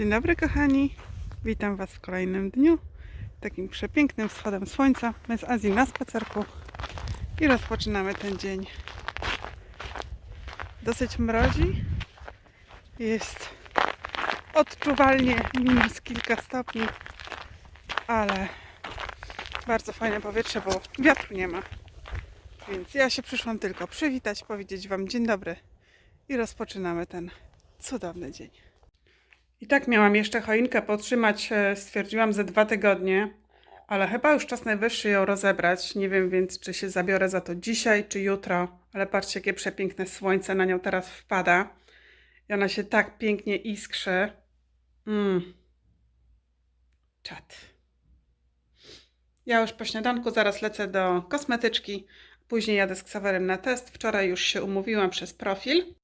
Dzień dobry kochani, witam Was w kolejnym dniu, takim przepięknym wschodem słońca. My z Azji na spacerku i rozpoczynamy ten dzień. Dosyć mrozi, jest odczuwalnie minus kilka stopni, ale bardzo fajne powietrze, bo wiatru nie ma. Więc ja się przyszłam tylko przywitać, powiedzieć Wam dzień dobry i rozpoczynamy ten cudowny dzień. I tak miałam jeszcze choinkę podtrzymać, e, stwierdziłam ze dwa tygodnie, ale chyba już czas najwyższy ją rozebrać. Nie wiem więc, czy się zabiorę za to dzisiaj, czy jutro, ale patrzcie, jakie przepiękne słońce na nią teraz wpada. I ona się tak pięknie iskrzy. Mmm. Czad. Ja już po śniadanku zaraz lecę do kosmetyczki, później jadę z Ksawerem na test. Wczoraj już się umówiłam przez profil.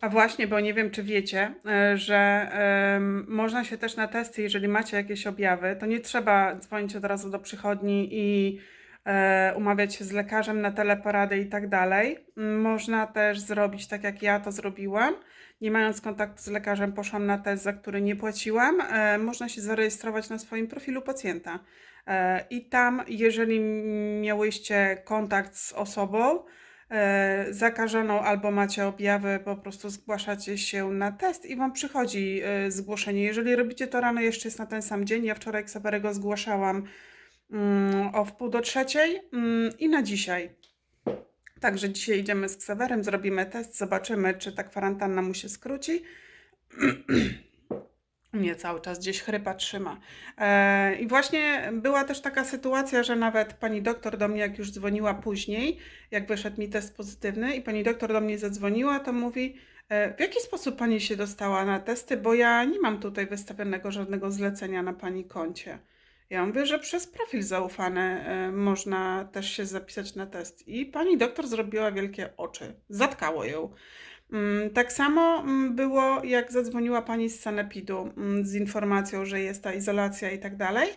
A właśnie, bo nie wiem, czy wiecie, e, że em, można się też na testy, jeżeli macie jakieś objawy, to nie trzeba dzwonić od razu do przychodni i e, umawiać się z lekarzem na teleporady i tak dalej. Można też zrobić tak, jak ja to zrobiłam. Nie mając kontaktu z lekarzem, poszłam na test, za który nie płaciłam. E, Można się zarejestrować na swoim profilu pacjenta. E, I tam, jeżeli miałyście kontakt z osobą, zakażoną albo macie objawy, po prostu zgłaszacie się na test i Wam przychodzi e, zgłoszenie. Jeżeli robicie to rano, jeszcze jest na ten sam dzień. Ja wczoraj Ksawerego zgłaszałam mm, o wpół do trzeciej mm, i na dzisiaj. Także dzisiaj idziemy z Ksawerem, zrobimy test, zobaczymy, czy ta kwarantanna mu się skróci. Mnie cały czas gdzieś chrypa trzyma. E, I właśnie była też taka sytuacja, że nawet pani doktor do mnie, jak już dzwoniła później, jak wyszedł mi test pozytywny i pani doktor do mnie zadzwoniła, to mówi, e, w jaki sposób pani się dostała na testy, bo ja nie mam tutaj wystawionego żadnego zlecenia na pani koncie. Ja mówię, że przez profil zaufany e, można też się zapisać na test. I pani doktor zrobiła wielkie oczy. Zatkało ją. Mm, Tak samo mm, było, jak zadzwoniła pani z Sanepidu mm, z informacją, że jest ta izolacja i tak dalej.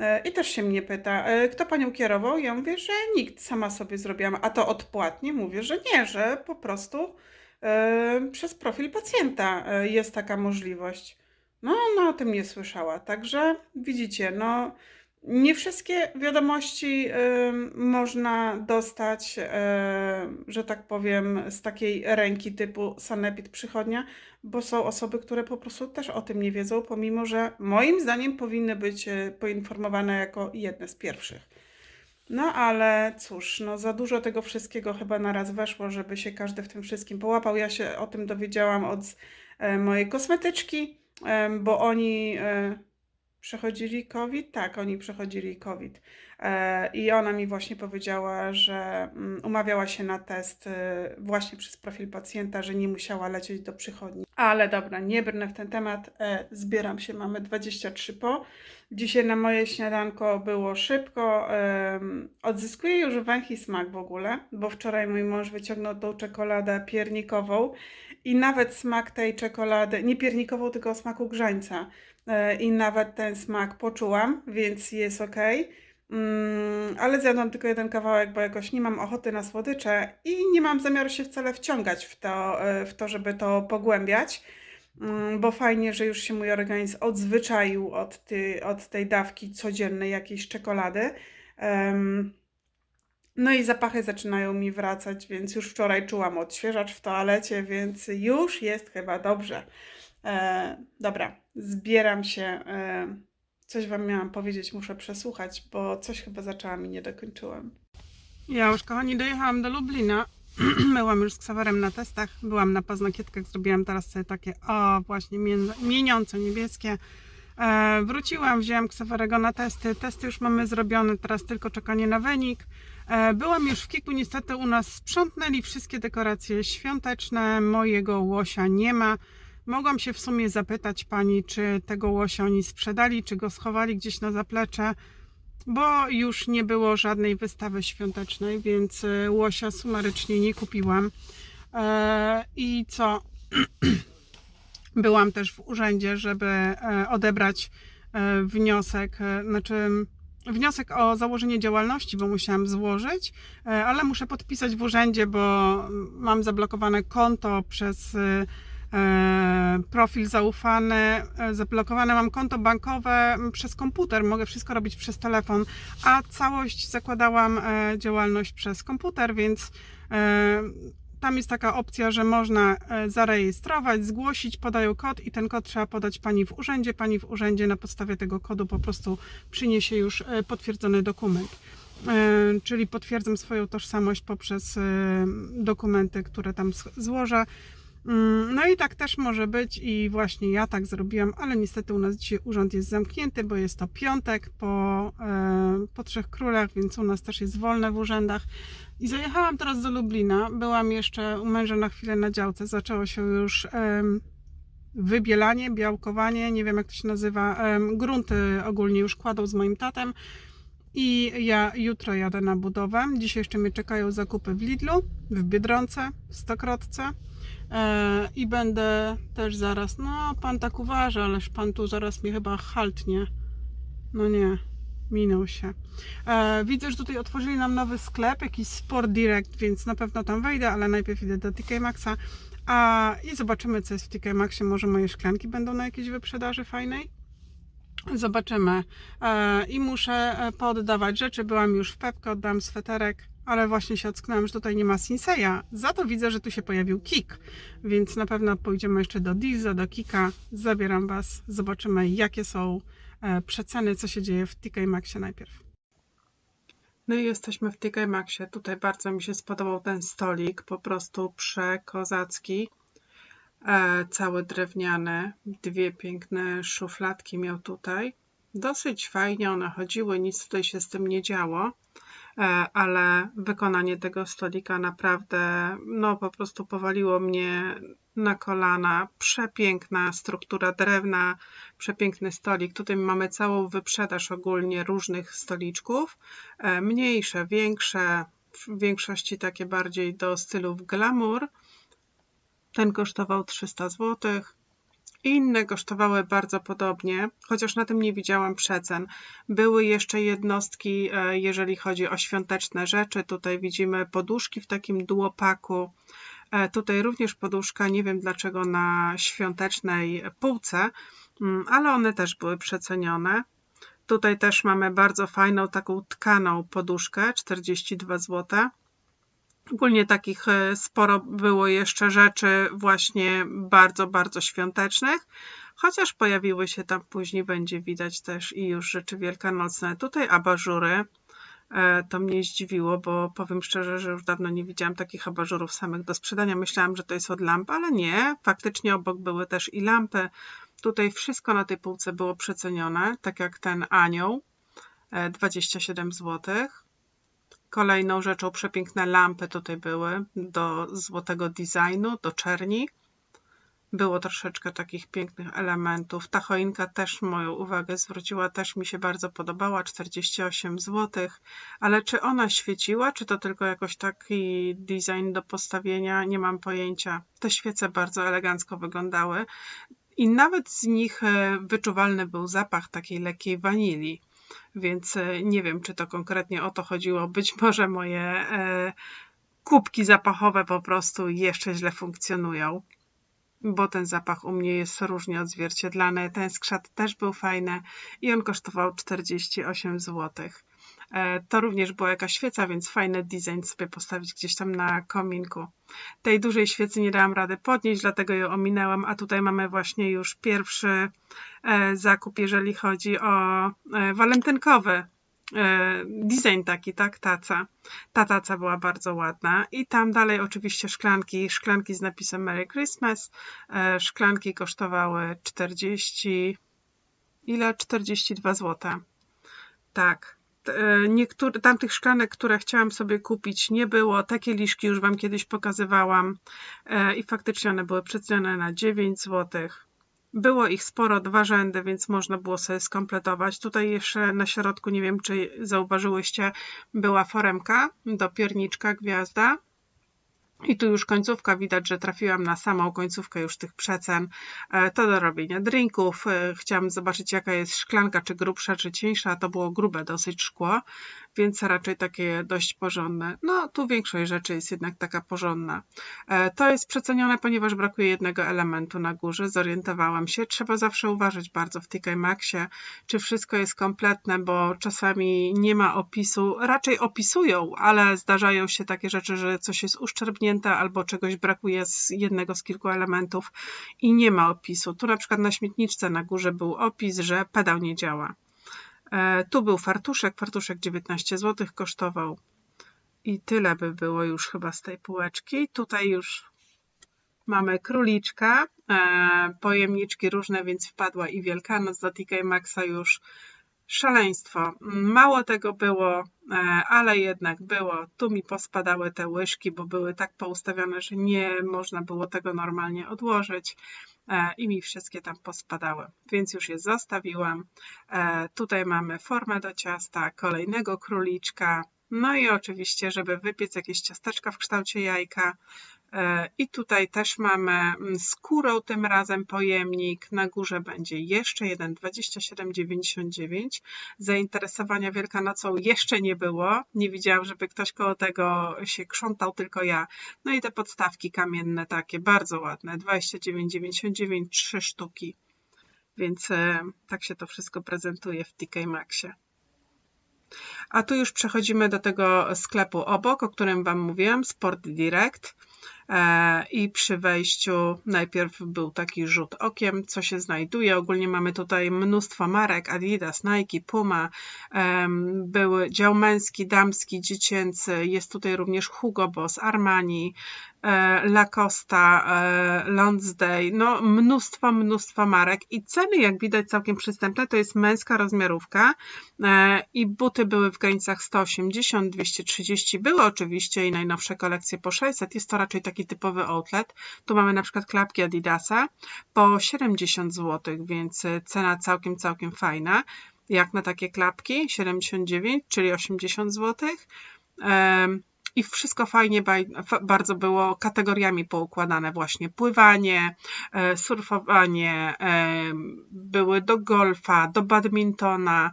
E, I też się mnie pyta, e, kto panią kierował? Ja mówię, że nikt, sama sobie zrobiłam. A to odpłatnie? Mówię, że nie, że po prostu e, przez profil pacjenta jest taka możliwość. No, no o tym nie słyszała. Także widzicie, no nie wszystkie wiadomości ym, można dostać, ym, że tak powiem, z takiej ręki typu Sanepid Przychodnia, bo są osoby, które po prostu też o tym nie wiedzą, pomimo że moim zdaniem powinny być e, poinformowane jako jedne z pierwszych. No ale cóż, no za dużo tego wszystkiego chyba naraz weszło, żeby się każdy w tym wszystkim połapał. Ja się o tym dowiedziałam od e, mojej kosmetyczki, bo oni przechodzili COVID? Tak, oni przechodzili COVID. E, I ona mi właśnie powiedziała, że mm, umawiała się na test e, właśnie przez profil pacjenta, że nie musiała lecieć do przychodni. Ale dobra, nie brnę w ten temat. E, Zbieram się, mamy 23 po. Dzisiaj na moje śniadanko było szybko. Odzyskuję już węch i smak w ogóle, bo wczoraj mój mąż wyciągnął tą czekoladę piernikową i nawet smak tej czekolady, nie piernikową, tylko smaku grzańca. E, I nawet ten smak poczułam, więc jest ok. Mm, ale zjadłam tylko jeden kawałek, bo jakoś nie mam ochoty na słodycze i nie mam zamiaru się wcale wciągać w to, e, w to żeby to pogłębiać. Mm, Bo fajnie, że już się mój organizm odzwyczaił od, ty, od tej dawki codziennej jakiejś czekolady. Em, no i zapachy zaczynają mi wracać, więc już wczoraj czułam odświeżacz w toalecie, więc już jest chyba dobrze. E, dobra, zbieram się. E, coś Wam miałam powiedzieć, muszę przesłuchać, bo coś chyba zaczęłam i nie dokończyłam. Ja już, kochani, dojechałam do Lublina. Byłam już z Ksawerem na testach, byłam na paznokietkach, zrobiłam teraz sobie takie, o właśnie, mieniące, niebieskie. E, wróciłam, wzięłam Ksawerego na testy. Testy już mamy zrobione, teraz tylko czekanie na wynik. E, byłam już w Kiku, niestety u nas sprzątnęli wszystkie dekoracje świąteczne, mojego łosia nie ma. Mogłam się w sumie zapytać pani, czy tego łosia oni sprzedali, czy go schowali gdzieś na zaplecze, bo już nie było żadnej wystawy świątecznej, więc e, łosia sumarycznie nie kupiłam. E, I co? Byłam też w urzędzie, żeby e, odebrać wniosek, znaczy wniosek o założenie działalności, bo musiałam złożyć, ale muszę podpisać w urzędzie, bo mam zablokowane konto przez profil zaufany, e, zablokowane mam konto bankowe przez komputer, mogę wszystko robić przez telefon, a całość zakładałam e, działalność przez komputer, więc e, tam jest taka opcja, że można e, zarejestrować, zgłosić, podają kod i ten kod trzeba podać pani w urzędzie. Pani w urzędzie na podstawie tego kodu po prostu przyniesie już e, potwierdzony dokument. E, Czyli potwierdzam swoją tożsamość poprzez e, dokumenty, które tam złożę. Mm, No i tak też może być i właśnie ja tak zrobiłam, ale niestety u nas dzisiaj urząd jest zamknięty, bo jest to piątek po, e, po Trzech Królach, więc u nas też jest wolne w urzędach. I zajechałam teraz do Lublina. Byłam jeszcze u męża na chwilę na działce. Zaczęło się już wybielanie, białkowanie, nie wiem jak to się nazywa. Grunty ogólnie już kładą z moim tatem. I ja jutro jadę na budowę. Dzisiaj jeszcze mnie czekają zakupy w Lidlu, w Biedronce, w Stokrotce. E, I będę też zaraz. No, pan tak uważa, ależ pan tu zaraz mnie chyba haltnie. No nie, minął się. E, widzę, że tutaj otworzyli nam nowy sklep, jakiś Sport Direct, więc na pewno tam wejdę, ale najpierw idę do TK Maxa. A, I zobaczymy, co jest w TK Maxie. Może moje szklanki będą na jakiejś wyprzedaży fajnej? Zobaczymy. E, I muszę pooddawać rzeczy. Byłam już w Pepko, oddam sweterek, ale właśnie się ocknęłam, że tutaj nie ma Sinseya. Za to widzę, że tu się pojawił Kik, więc na pewno pójdziemy jeszcze do Dilza, do Kika. Zabieram Was. Zobaczymy, jakie są e, przeceny, co się dzieje w TK Maxie najpierw. No i jesteśmy w TK Maxie. Tutaj bardzo mi się spodobał ten stolik, po prostu przekozacki. E, cały drewniany, dwie piękne szufladki miał tutaj. Dosyć fajnie one chodziły, nic tutaj się z tym nie działo, ale wykonanie tego stolika naprawdę, no po prostu powaliło mnie na kolana. Przepiękna struktura drewna, przepiękny stolik. Tutaj mamy całą wyprzedaż ogólnie różnych stoliczków, e, mniejsze, większe, w większości takie bardziej do stylów glamour. Ten kosztował 300 zł. Inne kosztowały bardzo podobnie, chociaż na tym nie widziałam przecen. Były jeszcze jednostki, e, jeżeli chodzi o świąteczne rzeczy. Tutaj widzimy poduszki w takim duopaku. E, Tutaj również poduszka, nie wiem dlaczego na świątecznej półce, mm, ale one też były przecenione. Tutaj też mamy bardzo fajną taką tkaną poduszkę, 42 zł. Ogólnie takich e, sporo było jeszcze rzeczy właśnie bardzo, bardzo świątecznych, chociaż pojawiły się tam później, będzie widać też i już rzeczy wielkanocne. Tutaj abażury, e, to mnie zdziwiło, bo powiem szczerze, że już dawno nie widziałam takich abażurów samych do sprzedania. Myślałam, że to jest od lamp, ale nie, faktycznie obok były też i lampy. Tutaj wszystko na tej półce było przecenione, tak jak ten anioł, e, 27 złotych. Kolejną rzeczą przepiękne lampy tutaj były do złotego designu, do czerni. Było troszeczkę takich pięknych elementów. Ta choinka też moją uwagę zwróciła, też mi się bardzo podobała, 48 zł. Ale czy ona świeciła, czy to tylko jakoś taki design do postawienia, nie mam pojęcia. Te świece bardzo elegancko wyglądały i nawet z nich e, wyczuwalny był zapach takiej lekkiej wanilii więc e, nie wiem, czy to konkretnie o to chodziło. Być może moje e, kubki zapachowe po prostu jeszcze źle funkcjonują, bo ten zapach u mnie jest różnie odzwierciedlany. Ten skrzat też był fajny i on kosztował 48 zł. E, To również była jakaś świeca, więc fajny design sobie postawić gdzieś tam na kominku. Tej dużej świecy nie dałam rady podnieść, dlatego ją ominęłam, a tutaj mamy właśnie już pierwszy e, zakup, jeżeli chodzi o e, walentynkowy design taki, tak, taca. Ta taca była bardzo ładna i tam dalej oczywiście szklanki, szklanki z napisem Merry Christmas. Szklanki kosztowały 40, ile? 42 zł. Tak. E, Niektóre, tamtych szklanek, które chciałam sobie kupić, nie było. Te kieliszki już Wam kiedyś pokazywałam e, i faktycznie one były przecenione na 9 zł. Było ich sporo, dwa rzędy, więc można było sobie skompletować. Tutaj jeszcze na środku, nie wiem czy zauważyłyście, była foremka do pierniczka gwiazda. I tu już końcówka, widać, że trafiłam na samą końcówkę już tych przecen. E, To do robienia drinków. E, Chciałam zobaczyć, jaka jest szklanka, czy grubsza, czy cieńsza. To było grube dosyć szkło, więc raczej takie dość porządne. No, tu większość rzeczy jest jednak taka porządna. E, To jest przecenione, ponieważ brakuje jednego elementu na górze, zorientowałam się. Trzeba zawsze uważać bardzo w TK Maxie, czy wszystko jest kompletne, bo czasami nie ma opisu. Raczej opisują, ale zdarzają się takie rzeczy, że coś jest uszczerpnięte albo czegoś brakuje z jednego z kilku elementów i nie ma opisu. Tu na przykład na śmietniczce na górze był opis, że pedał nie działa. E, Tu był fartuszek, fartuszek 19 zł kosztował. I tyle by było już chyba z tej półeczki. Tutaj już mamy króliczka, e, pojemniczki różne, więc wpadła i Wielkanoc do TK Maxa już szaleństwo. Mało tego było, e, ale jednak było. Tu mi pospadały te łyżki, bo były tak poustawione, że nie można było tego normalnie odłożyć e, i mi wszystkie tam pospadały, więc już je zostawiłam. E, Tutaj mamy formę do ciasta, kolejnego króliczka, no i oczywiście, żeby wypiec jakieś ciasteczka w kształcie jajka. E, I tutaj też mamy mm, skórą tym razem pojemnik. Na górze będzie jeszcze jeden 27,99. Zainteresowania Wielkanocą jeszcze nie było. Nie widziałam, żeby ktoś koło tego się krzątał, tylko ja. No i te podstawki kamienne takie, bardzo ładne. 29,99, trzy sztuki. Więc e, tak się to wszystko prezentuje w TK Maxie. A tu już przechodzimy do tego sklepu obok, o którym Wam mówiłam, Sport Direct. E, I przy wejściu najpierw był taki rzut okiem, co się znajduje. Ogólnie mamy tutaj mnóstwo marek: Adidas, Nike, Puma. Były dział męski, damski, dziecięcy. Jest tutaj również Hugo Boss, Armani, e, Lacosta, e, Lonsdale. No, mnóstwo, mnóstwo marek. I ceny, jak widać, całkiem przystępne. To jest męska rozmiarówka. I buty były w granicach 180, 230. Były oczywiście i najnowsze kolekcje po 600. Jest to raczej taki typowy outlet. Tu mamy na przykład klapki Adidasa po 70 zł, więc cena całkiem, całkiem fajna. Jak na takie klapki? 79, czyli 80 zł. Em, I wszystko fajnie bardzo było kategoriami poukładane, właśnie pływanie, e, surfowanie, em, były do golfa, do badmintona,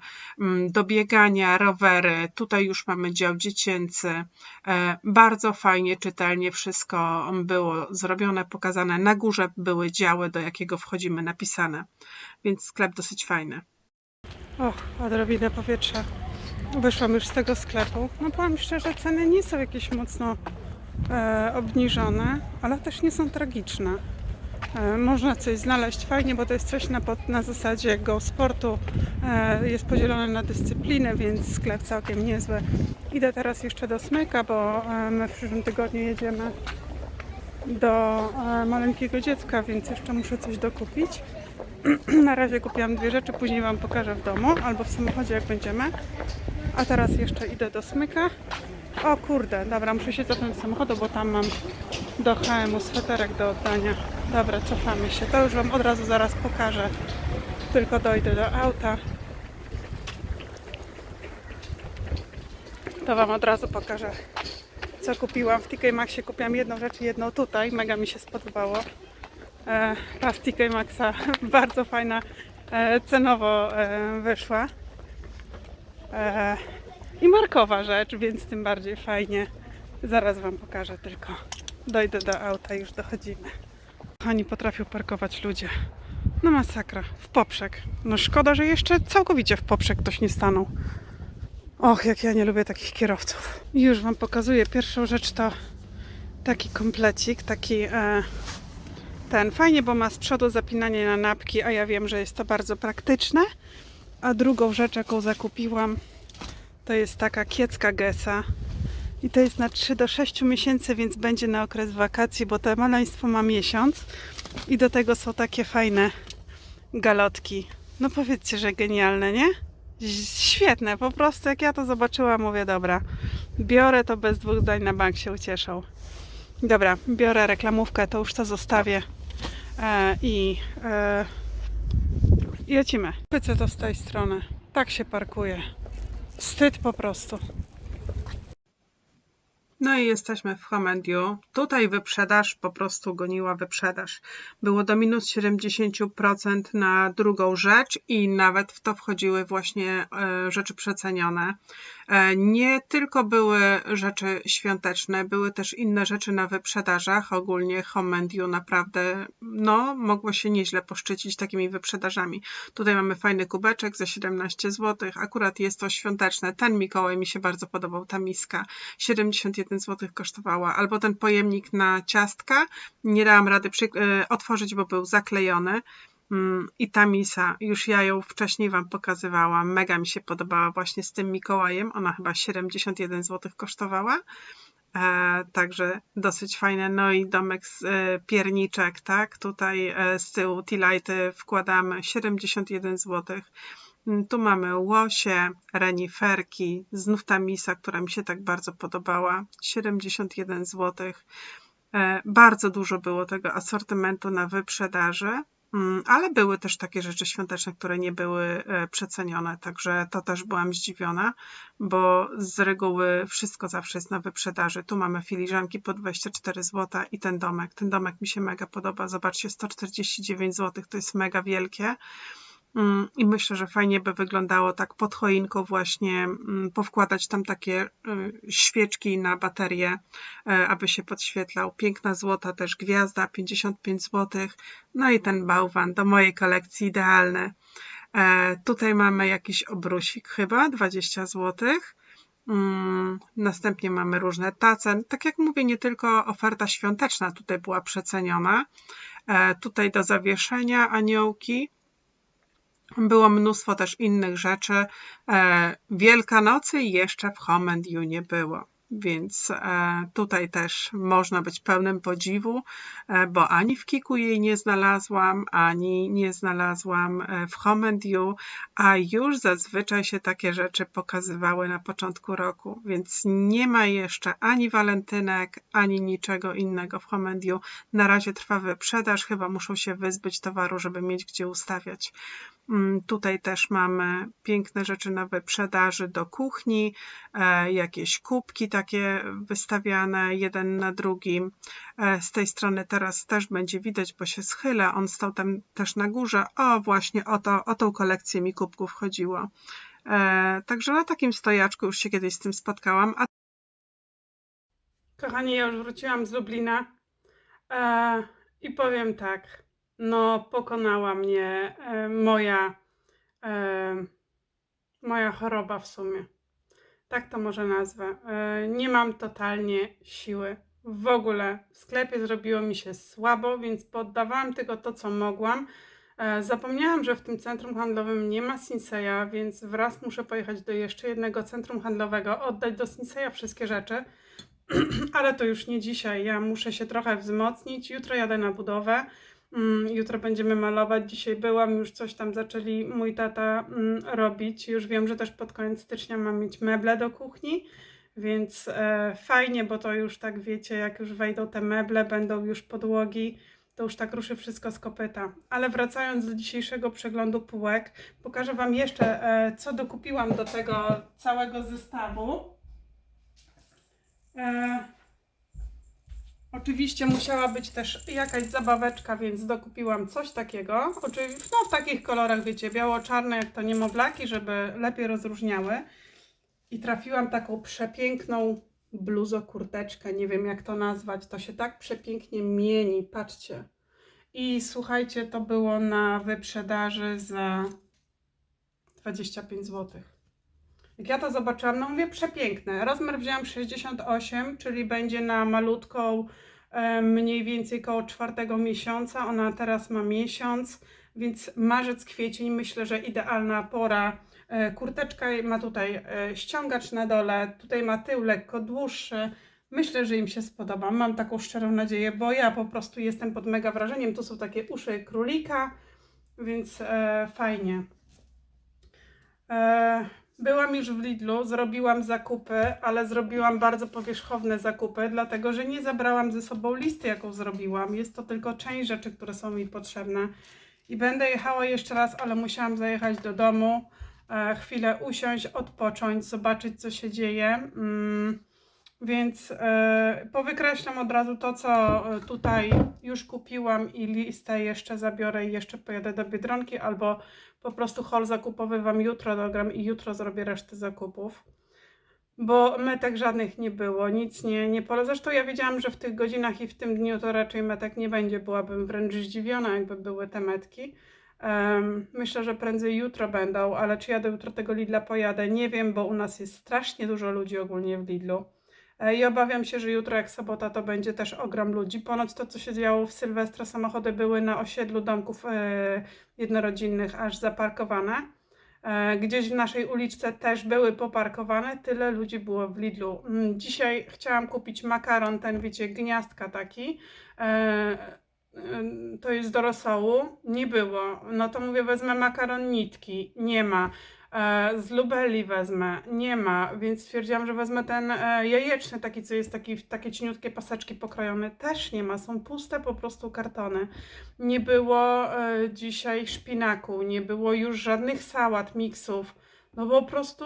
do biegania, rowery. Tutaj już mamy dział dziecięcy. E, Bardzo fajnie, czytelnie wszystko było zrobione, pokazane. Na górze były działy, do jakiego wchodzimy, napisane, więc sklep dosyć fajny. Och, odrobinę powietrza. Wyszłam już z tego sklepu. No powiem szczerze, ceny nie są jakieś mocno e, obniżone, ale też nie są tragiczne. E, można coś znaleźć fajnie, bo to jest coś na, na zasadzie go sportu. E, jest podzielone na dyscypliny, więc sklep całkiem niezły. Idę teraz jeszcze do Smyka, bo e, my w przyszłym tygodniu jedziemy do e, maleńkiego dziecka, więc jeszcze muszę coś dokupić. Na razie kupiłam dwie rzeczy, później Wam pokażę w domu albo w samochodzie jak będziemy. A teraz jeszcze idę do Smyka. O kurde, dobra, muszę się cofnąć do samochodu, bo tam mam do HM-u sweterek do oddania. Dobra, cofamy się. To już Wam od razu zaraz pokażę. Tylko dojdę do auta. To Wam od razu pokażę, co kupiłam. W TK Maxie kupiłam jedną rzecz i jedną tutaj. Mega mi się spodobało. E, ta z TK Maxa bardzo fajna e, cenowo e, wyszła. E, I markowa rzecz, więc tym bardziej fajnie. Zaraz Wam pokażę tylko. Dojdę do auta już dochodzimy. Oni potrafią parkować ludzie. No masakra. W poprzek. No szkoda, że jeszcze całkowicie w poprzek ktoś nie stanął. Och, jak ja nie lubię takich kierowców. Już Wam pokazuję. Pierwszą rzecz to taki komplecik, taki e, ten. Fajnie, bo ma z przodu zapinanie na napki, a ja wiem, że jest to bardzo praktyczne. A drugą rzecz, jaką zakupiłam, to jest taka kiecka gesa. I to jest na 3 do 6 miesięcy, więc będzie na okres wakacji, bo to maleństwo ma miesiąc. I do tego są takie fajne galotki. No powiedzcie, że genialne, nie? Świetne, po prostu jak ja to zobaczyłam, mówię, dobra, biorę to bez dwóch zdań, na bank się ucieszą. Dobra, biorę reklamówkę, to już to zostawię e, i, e, lecimy. Pycę to z tej strony. Tak się parkuje. Wstyd po prostu. No i jesteśmy w Home and You. Tutaj wyprzedaż po prostu goniła wyprzedaż. Było do minus 70% na drugą rzecz i nawet w to wchodziły właśnie e, rzeczy przecenione. E, Nie tylko były rzeczy świąteczne, były też inne rzeczy na wyprzedażach. Ogólnie Home and You naprawdę no, mogło się nieźle poszczycić takimi wyprzedażami. Tutaj mamy fajny kubeczek za 17 zł. Akurat jest to świąteczne. Ten Mikołaj mi się bardzo podobał, ta miska. 71 zł kosztowała. Albo ten pojemnik na ciastka. Nie dałam rady przy, e, otworzyć, bo był zaklejony. Mm, I ta misa, już ja ją wcześniej Wam pokazywałam. Mega mi się podobała właśnie z tym Mikołajem. Ona chyba 71 zł kosztowała. E, także dosyć fajne. No i domek z e, pierniczek, tak? Tutaj z tyłu T-lighty wkładamy 71 zł. Mm, Tu mamy łosie, reniferki, znów ta misa, która mi się tak bardzo podobała, 71 zł. E, Bardzo dużo było tego asortymentu na wyprzedaży, mm, ale były też takie rzeczy świąteczne, które nie były e, przecenione, także to też byłam zdziwiona, bo z reguły wszystko zawsze jest na wyprzedaży. Tu mamy filiżanki po 24 zł i ten domek. Ten domek mi się mega podoba. Zobaczcie, 149 zł to jest mega wielkie. Mm, I myślę, że fajnie by wyglądało tak pod choinką właśnie mm, powkładać tam takie y, świeczki na baterię, e, aby się podświetlał. Piękna złota też gwiazda, 55 zł. No i ten bałwan do mojej kolekcji idealny. E, Tutaj mamy jakiś obrusik chyba, 20 zł. Mm, Następnie mamy różne tace. Tak jak mówię, nie tylko oferta świąteczna tutaj była przeceniona. E, Tutaj do zawieszenia aniołki. Było mnóstwo też innych rzeczy. E, Wielkanocy jeszcze w Home and You nie było, więc e, tutaj też można być pełnym podziwu, e, bo ani w Kiku jej nie znalazłam, ani nie znalazłam e, w Home and You, a już zazwyczaj się takie rzeczy pokazywały na początku roku, więc nie ma jeszcze ani walentynek, ani niczego innego w Home and You. Na razie trwa wyprzedaż, chyba muszą się wyzbyć towaru, żeby mieć gdzie ustawiać. Mm, Tutaj też mamy piękne rzeczy na wyprzedaży do kuchni, jakieś kubki takie wystawiane jeden na drugim. E, Z tej strony teraz też będzie widać, bo się schylę. On stał tam też na górze. O, właśnie o, to, o tą kolekcję mi kubków chodziło. E, Także na takim stojaczku już się kiedyś z tym spotkałam. A Kochani, ja już wróciłam z Lublina e, i powiem tak, no pokonała mnie e, moja, e, moja choroba w sumie. Tak to może nazwę. E, nie mam totalnie siły. W ogóle w sklepie zrobiło mi się słabo, więc poddawałam tylko to, co mogłam. E, Zapomniałam, że w tym centrum handlowym nie ma Sinseya, więc wraz muszę pojechać do jeszcze jednego centrum handlowego, oddać do Sinseya wszystkie rzeczy. Ale to już nie dzisiaj. Ja muszę się trochę wzmocnić. Jutro jadę na budowę. Mm, Jutro będziemy malować. Dzisiaj byłam, już coś tam zaczęli mój tata mm, robić. Już wiem, że też pod koniec stycznia mam mieć meble do kuchni, więc e, fajnie, bo to już tak wiecie, jak już wejdą te meble, będą już podłogi, to już tak ruszy wszystko z kopyta. Ale wracając do dzisiejszego przeglądu półek, pokażę Wam jeszcze, e, co dokupiłam do tego całego zestawu. E, oczywiście musiała być też jakaś zabaweczka, więc dokupiłam coś takiego. Oczywiście no, w takich kolorach, wiecie, biało-czarne, jak to niemowlaki, żeby lepiej rozróżniały. I trafiłam taką przepiękną bluzo-kurteczkę, nie wiem jak to nazwać. To się tak przepięknie mieni, patrzcie. I słuchajcie, to było na wyprzedaży za 25 zł. Jak ja to zobaczyłam, no mówię przepiękne. Rozmiar wziąłam 68, czyli będzie na malutką mniej więcej koło czwartego miesiąca. Ona teraz ma miesiąc, więc marzec, kwiecień myślę, że idealna pora. E, Kurteczka ma tutaj e, ściągacz na dole, tutaj ma tył lekko dłuższy. Myślę, że im się spodoba. Mam taką szczerą nadzieję, bo ja po prostu jestem pod mega wrażeniem. Tu są takie uszy królika, więc e, fajnie. E, byłam już w Lidlu, zrobiłam zakupy, ale zrobiłam bardzo powierzchowne zakupy, dlatego że nie zabrałam ze sobą listy, jaką zrobiłam. Jest to tylko część rzeczy, które są mi potrzebne. I będę jechała jeszcze raz, ale musiałam zajechać do domu, e, chwilę usiąść, odpocząć, zobaczyć, co się dzieje. Mm, Więc e, powykreślam od razu to, co e, tutaj już kupiłam i listę jeszcze zabiorę i jeszcze pojadę do Biedronki, albo po prostu haul zakupowy Wam jutro dogram i jutro zrobię resztę zakupów. Bo metek żadnych nie było, nic nie, nie pole. Zresztą ja wiedziałam, że w tych godzinach i w tym dniu to raczej metek nie będzie. Byłabym wręcz zdziwiona, jakby były te metki. Em, myślę, że prędzej jutro będą, ale czy jadę jutro tego Lidla pojadę, nie wiem, bo u nas jest strasznie dużo ludzi ogólnie w Lidlu. E, I obawiam się, że jutro jak sobota to będzie też ogrom ludzi. Ponoć to, co się działo w Sylwestra, samochody były na osiedlu domków e, jednorodzinnych aż zaparkowane. E, Gdzieś w naszej uliczce też były poparkowane, tyle ludzi było w Lidlu. Mm, Dzisiaj chciałam kupić makaron, ten wiecie, gniazdka taki. To jest do rosołu. Nie było. No to mówię, wezmę makaron nitki. Nie ma. E, Z lubeli wezmę. Nie ma. Więc stwierdziłam, że wezmę ten e, jajeczny, taki, co jest taki, takie cieniutkie paseczki pokrojone. Też nie ma. Są puste po prostu kartony. Nie było e, dzisiaj szpinaku, nie było już żadnych sałat, miksów, no po prostu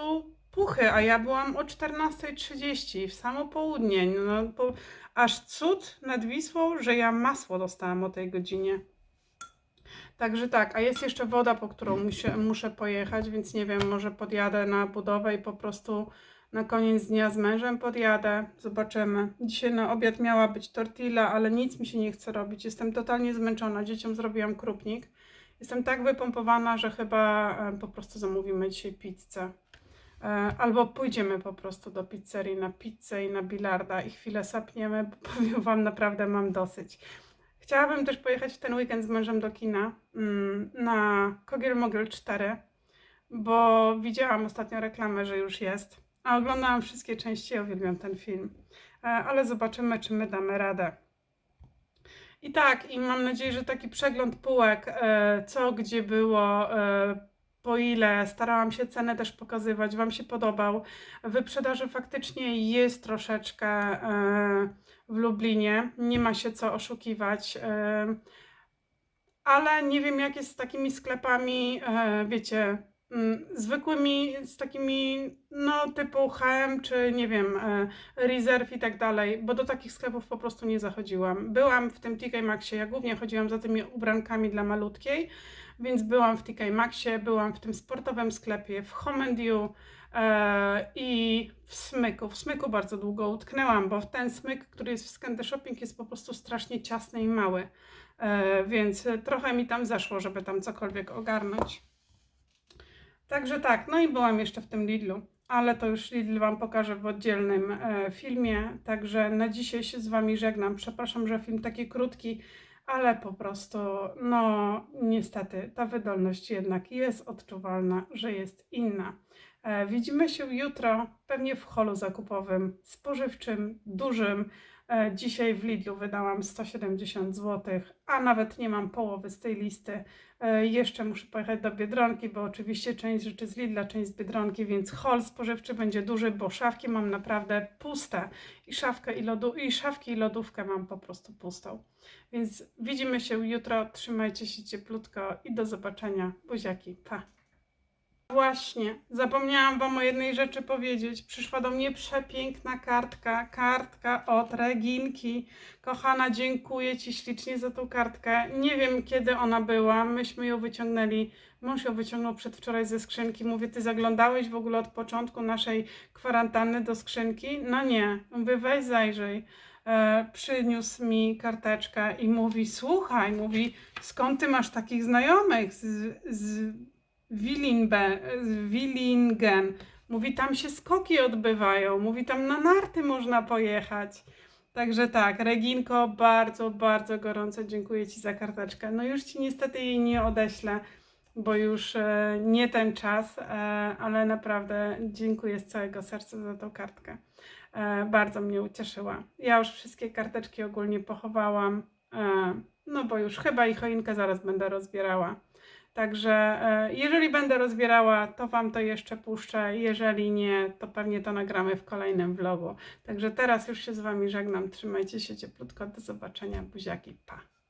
puchy, a ja byłam o 14.30 w samo południe, no, po, aż cud nad Wisłą, że ja masło dostałam o tej godzinie. Także tak, a jest jeszcze woda, po którą muszę, muszę pojechać, więc nie wiem, może podjadę na budowę i po prostu na koniec dnia z mężem podjadę. Zobaczymy. Dzisiaj na obiad miała być tortilla, ale nic mi się nie chce robić. Jestem totalnie zmęczona. Dzieciom zrobiłam krupnik. Jestem tak wypompowana, że chyba e, po prostu zamówimy dzisiaj pizzę. E, Albo pójdziemy po prostu do pizzerii na pizzę i na bilarda i chwilę sapniemy, bo powiem Wam, naprawdę mam dosyć. Chciałabym też pojechać w ten weekend z mężem do kina mm, na Kogiel Mogel 4, bo widziałam ostatnio reklamę, że już jest. A oglądałam wszystkie części, ja uwielbiam ten film. E, Ale zobaczymy, czy my damy radę. I tak, i mam nadzieję, że taki przegląd półek, e, co gdzie było, e, po ile, starałam się cenę też pokazywać, Wam się podobał. Wyprzedaży faktycznie jest troszeczkę w Lublinie, nie ma się co oszukiwać. Ale nie wiem, jak jest z takimi sklepami, e, wiecie, mm, zwykłymi, z takimi, no, typu HM, czy nie wiem, e, Reserve i tak dalej, bo do takich sklepów po prostu nie zachodziłam. Byłam w tym TK Maxie, ja głównie chodziłam za tymi ubrankami dla malutkiej, więc byłam w TK Maxie, byłam w tym sportowym sklepie, w Home and You i w Smyku. W Smyku bardzo długo utknęłam, bo ten Smyk, który jest w Scandy Shopping jest po prostu strasznie ciasny i mały, e, więc trochę mi tam zeszło, żeby tam cokolwiek ogarnąć. Także tak, no i byłam jeszcze w tym Lidlu, ale to już Lidl Wam pokażę w oddzielnym e, filmie. Także na dzisiaj się z Wami żegnam. Przepraszam, że film taki krótki, ale po prostu, no niestety, ta wydolność jednak jest odczuwalna, że jest inna. E, widzimy się jutro, pewnie w holu zakupowym, spożywczym, dużym. E, dzisiaj w Lidlu wydałam 170 zł, a nawet nie mam połowy z tej listy. E, Jeszcze muszę pojechać do Biedronki, bo oczywiście część rzeczy z Lidla, część z Biedronki, więc hol spożywczy będzie duży, bo szafki mam naprawdę puste. I szafkę i, lodu, i szafki i lodówkę mam po prostu pustą. Więc widzimy się jutro, trzymajcie się cieplutko i do zobaczenia. Buziaki, pa! Właśnie, zapomniałam Wam o jednej rzeczy powiedzieć. Przyszła do mnie przepiękna kartka, kartka od Reginki. Kochana, dziękuję Ci ślicznie za tą kartkę. Nie wiem, kiedy ona była. Myśmy ją wyciągnęli. Mąż ją wyciągnął przedwczoraj ze skrzynki. Mówię, Ty zaglądałeś w ogóle od początku naszej kwarantanny do skrzynki? No nie. Mówię, weź zajrzyj. E, przyniósł mi karteczkę i mówi, słuchaj, mówi, skąd Ty masz takich znajomych z, z Willinbe, z Willingen. Mówi, tam się skoki odbywają. Mówi, tam na narty można pojechać. Także tak, Reginko, bardzo, bardzo gorąco dziękuję Ci za karteczkę. No już Ci niestety jej nie odeślę, bo już e, nie ten czas, e, ale naprawdę dziękuję z całego serca za tą kartkę. E, bardzo mnie ucieszyła. Ja już wszystkie karteczki ogólnie pochowałam, e, no bo już chyba i choinkę zaraz będę rozbierała. Także e, jeżeli będę rozbierała, to Wam to jeszcze puszczę. Jeżeli nie, to pewnie to nagramy w kolejnym vlogu. Także teraz już się z Wami żegnam. Trzymajcie się cieplutko. Do zobaczenia. Buziaki. Pa.